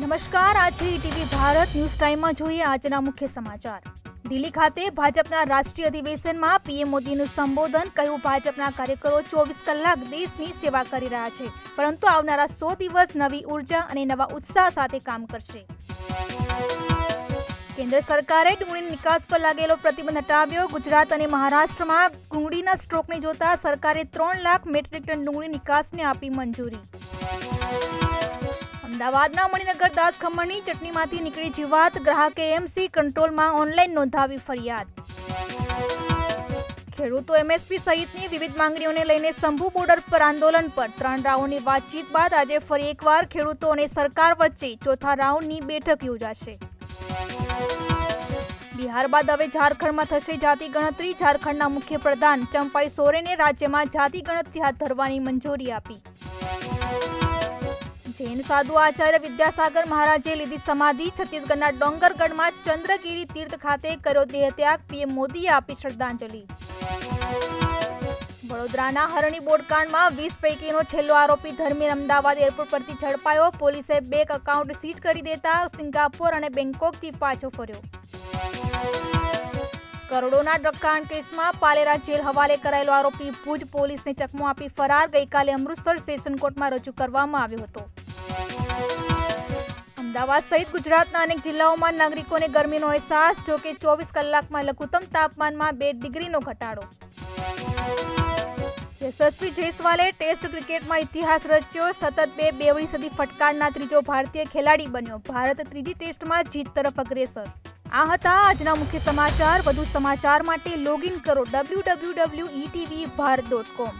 નમસ્કાર આજે TV Bharat news ટાઈમમાં જોઈએ આજના મુખ્ય સમાચાર. દિલ્હી ખાતે ભાજપના રાષ્ટ્રીય અધિવેશનમાં પીએમ મોદીનું સંબોધન, કહ્યું ભાજપના કાર્યકરો ચોવીસ કલાક દેશની સેવા કરી રહ્યા છે, પરંતુ આવનારા સો દિવસ નવી ઊર્જા અને નવા ઉત્સાહ સાથે કામ કરશે. કેન્દ્ર સરકારે ડુંગળીની નિકાસ પર લાગેલો પ્રતિબંધ હટાવ્યો. ગુજરાત અને મહારાષ્ટ્રમાં ડુંગળીના સ્ટ્રોકને જોતા સરકારે ત્રણ લાખ મેટ્રિક ટન ડુંગળી નિકાસને આપી મંજૂરી. અમદાવાદના મણિનગર દાસ ખમણની ચટણીમાંથી નીકળી જીવાત ગ્રાહકે એમસી કંટ્રોલમાં ઓનલાઈન નોંધાવી ફરિયાદ. ખેડૂતો એમએસપી સહિતની વિવિધ માંગણીઓને લઈને શંભુ બોર્ડર પર આંદોલન પર ત્રણ રાઉન્ડની વાતચીત બાદ આજે ફરી એકવાર ખેડૂતો અને સરકાર વચ્ચે ચોથા રાઉન્ડની બેઠક યોજાશે. બિહાર બાદ હવે ઝારખંડમાં થશે જાતિ ગણતરી. ઝારખંડના મુખ્યપ્રધાન ચંપાઈ સોરેને રાજ્યમાં જાતિ ગણતરી હાથ ધરવાની મંજૂરી આપી. જૈન સાધુ આચાર્ય વિદ્યાસાગર મહારાજે લીધી સમાધિ છત્તીસગઢના ડોંગરગઢમાં ચંદ્રગીરી તીર્થ ખાતે કર્યો દેહત્યાગ પીએમ મોદીએ આપી શ્રદ્ધાંજલિ. વડોદરાના હરણી બોટકાંડમાં વીસ પૈકીનો છેલ્લો આરોપી ધર્મીર અમદાવાદ એરપોર્ટ પરથી ઝડપાયો. પોલીસે બેંક એકાઉન્ટ સીઝ કરી દેતા સિંગાપોર અને બેંકોકથી પાછો ફર્યો. કરોડોના ડ્રગકાંડ કેસમાં પાલેરા જેલ હવાલે કરાયેલો આરોપી ભુજ પોલીસને ચકમો આપી ફરાર. ગઈકાલે અમૃતસર સેશન કોર્ટમાં રજૂ કરવામાં આવ્યો હતો. અમદાવાદ સહિત ગુજરાતના અનેક જિલ્લાઓમાં નાગરિકોને ગરમીનો અહેસાસ, જો કે ચોવીસ કલાકમાં લઘુત્તમ તાપમાનમાં બે ડિગ્રીનો ઘટાડો. યશસ્વી જયસ્વાલે ટેસ્ટ ક્રિકેટમાં ઇતિહાસ રચ્યો. સતત બે બેવડી સદી ફટકારના ત્રીજો ભારતીય ખેલાડી બન્યો. ભારત ત્રીજી ટેસ્ટમાં જીત તરફ અગ્રેસર. આ હતા આજના મુખ્ય સમાચાર. વધુ સમાચાર માટે લોગિન કરો W W W ETV Bharat dot com